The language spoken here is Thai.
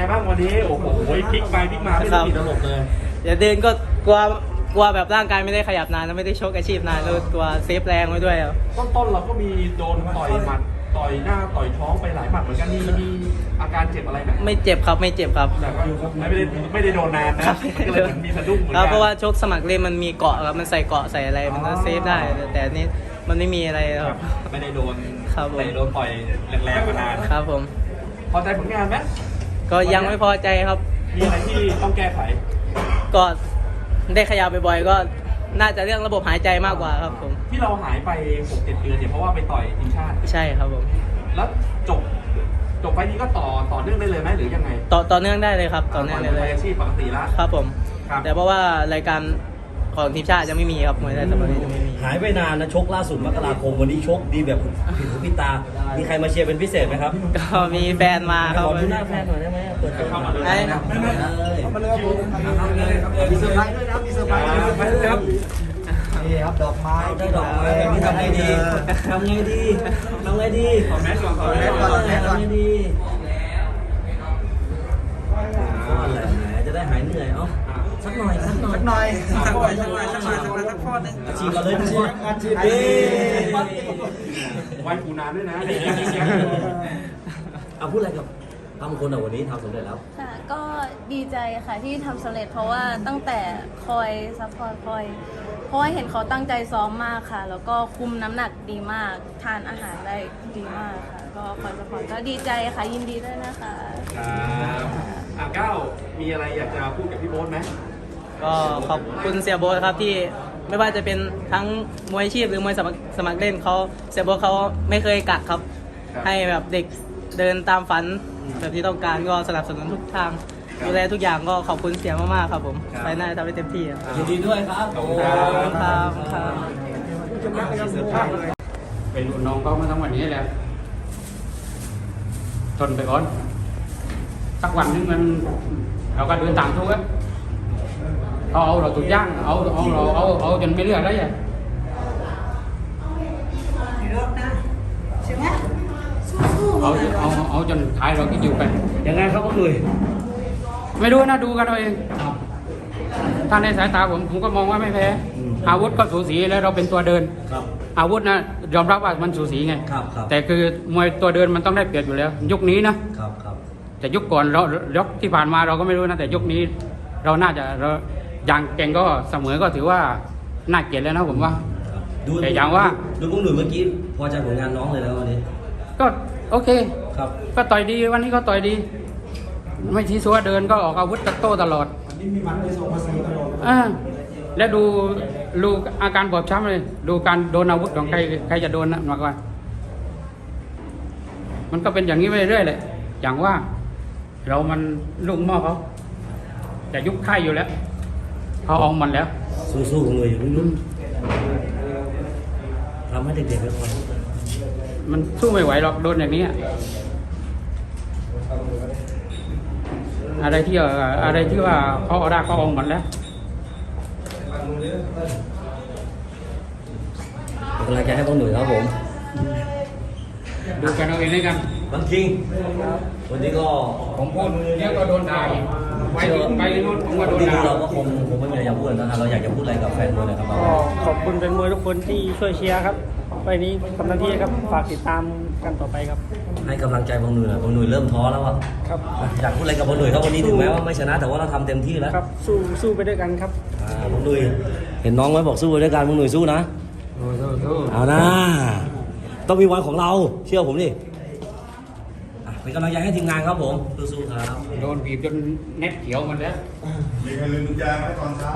ไงบ้างวันนี้ โอ้โหพลิกไปพลิกมาไม่ครัรู้บกี่ตลบเลยอย่าเดินก็กลัวกลัวแบบร่างกายไม่ได้ขยับนานแล้วไม่ได้ชกอาชีพนานแล้วกลัวเซฟแรงไว้ด้วยครับต้นๆเราก็มีโดนต่อยหมัดต่อยหน้าต่อยท้องไปหลายหมัดเหมือนกันมีมีอาการเจ็บอะไรไหมไม่เจ็บครับไม่เจ็บครับแต่ว่าไม่ได้ไม่ได้โดนนานนะมันก็เลยเหมือนมีสะดุ้งเหมือนครักับนเพราะว่าชกสมัครเล่นมันมีเกาะครับมันใส่เกาะใส่อะไรมันก็เซฟได้ แต่อันนี้มันไม่มีอะไรครับไม่ได้โดนครับผมไม่ได้โดนต่อยแรงๆมานานครับผมพอใจผลงานไหม ก็ยังไม่พอใจครับ มีอะไรที่ต้องแก้ไข ก็ได้ขยับบ่อยๆก็น่าจะเรื่องระบบหายใจมากกว่าครับผม ที่เราหายไป6 7เดือนเนี่ยเพราะว่าไปต่อยทีมชาติ ใช่ครับผม แล้วจบจบไปนี้ก็ต่อต่อเนื่องได้เลยไหมหรือยังไง ต่อต่อเนื่องได้เลยครับ ต่อเนื่องได้เลยอาชีพปกติละครับผม ครับ แต่เพราะว่ารายการ ของทีมชาติยังไม่มีครับมวยไทยสมัครเล่นยังไม่มี หายไปนานนะชกล่าสุดมกราคมวันนี้ชกดีแบบผิดหูผิดตา มีใครมาเชียร์เป็นพิเศษไหมครับก็มีแฟนมาครับขอดูหน้าแฟนหน่อยได้ไหมเปิดตัวเข้ามาเลยไอ้นะเข้ามาเลยมีเซอร์ไพรส์ด้วยนะมีเซอร์ไพรส์มีเซอร์ไพรส์ด้วยครับนี่ครับดอกไม้ได้ดอกไม้แบบนี้ทำไงดีทำไงดีทำไงดีขอแมสก่อนขอแมสทก่อนำไงดีก้อนแหละแหมจะได้หายเหนื่อยเอ้า สักหน่อยสักหน่อยสักหน่อยสักหน่อยสักหน่อยสักหน่อยสักหน่อยสักข้อหนึงอาชีพเราเลยทุกคนอาชีพเย้ไว้ปูนานด้วยนะเอาพูดอะไรกับทำคนอะวันนี้ทำสำเร็จแล้ว ค่ะ ก็ดีใจค่ะที่ทำสำเร็จเพราะว่าตั้งแต่คอยซัพพอร์ตคอย เพราะว่าเห็นเขาตั้งใจซ้อมมากค่ะ แล้วก็คุมน้ำหนักดีมาก ทานอาหารได้ดีมากค่ะ ก็คอยซัพพอร์ตก็ดีใจค่ะยินดีด้วยนะคะ ก้าวมีอะไรอยากจะพูดกับพี่โบ๊ทไหมก็ขอบคุณเสียโบ๊ทครับที่ไม่ว่าจะเป็นทั้งมวยอาชีพหรือมวยสมัครสมัครเล่นเขาเสียโบ๊ทเขาไม่เคยกักครับ ให้แบบเด็กเดินตามฝันแบบที่ต้องการก็สนับสนุนทุกทางดูแลทุกอย่างก็ขอบคุณเสียมากๆครับผมไปหน้าทำได้เต็มที่ครับยินดีด้วยครับ ขอบคุณครับครับ เป็นรุ่นน้องเขามาทั้งวันนี้แหละทนไปก่อน สักวันหนึงมันเราก็เดินตามทุกข์เขาเอาเราถูกย่างเอาเอาเราเอาเอาจนไม่เหลือแล้วอะเอาเอาเอาจนท้ายเราก็อยู่ไป ยังไงครับพ่อหนุ่ยไม่รู้นะดูกันเอาเองถ้าในสายตาผมผมก็มองว่าไม่แพ้อาวุธก็สูสีแล้วเราเป็นตัวเดิน ครับอาวุธนะยอมรับว่ามันสูสีไง ครับครับแต่คือมวยตัวเดินมันต้องได้เปรียบอยู่แล้ว ยุคนี้นะครับครับ แต่ยุคก่อนเรายกที่ผ่านมาเราก็ไม่รู้นะแต่ยุคนี้เราน่าจะเราอย่างเก่งก็เสมอก็ถือว่าน่าเกลียดแล้วนะผมว่าครับดูแต่อย่างว่าดูพวกหนุ่ยเมื่อกี้พอใจผลงานน้องเลยแล้ววันนี้ ก็โอเคครับ ก็ต่อยดีวันนี้ก็ต่อยดี ไม่ทีสัวเดินก็ออกอาวุธตะโต้ตลอดอ่าแล้วดูดูอาการบอบช้ำเลย ดูการโดนอาวุธของใครใครจะโดนนะมากกว่ามันก็เป็นอย่างนี้ไปเรื่อยเลยอย่างว่า เรามันลูกหม้อเขาจะยุบค่ายอยู่แล้วเขาเอามันแล้ว สู้ๆของหนุ่ยอย่าเพิ่งลุ้นทำให้เด็กๆไปก่อนมันสู้ไม่ไหวหรอกโดนอย่างนี้ อะอะไรที่เอ่ออะไรที่ว่าเขาเอาได้เขาเอาหมดแล้วเป็นกำลังใจให้พวกหนุ่ยครับผม ดูกันเอาเองด้วยกันบางคิงวันนี้ก็ผมพูดเนี้ยก็โดนด่าอีกไปอีกไปนู่นผมก็โดนที่ด่าเราก็คงคงไม่มีอะไรจะพูดนะครับเราอยากจะพูดอะไรกับแฟนมวยหนะครับก็ขอบคุณเป็นมวยทุกคนที่ช่วยเชียร์ครับไฟล์นี้ทำหน้าที่ครับฝากติดตามกันต่อไปครับ ให้กำลังใจพวกหนุ่ยหน่อยพวกหนุ่ยเริ่มท้อแล้วอะครับอยากพูดอะไรกับพวกหนุ่ยครับวันนี้ถึงแม้ว่าไม่ชนะแต่ว่าเราทำเต็มที่แล้วครับสู้สู้ไปด้วยกันครับอ่าพวกหนุ่ยเห็นน้องไหมบอกสู้ไปด้วยกันพวกหนุ่ยสู้นะเอานะ ต้องมีวันของเรา เชื่อผมดิอะเป็นกำลังใจให้ทีมงานครับผมสู้ๆครับ โดนบีบจนเน็ตเขียวหมดแล้ว มีใครลืมกุญแจไหมตอนเช้า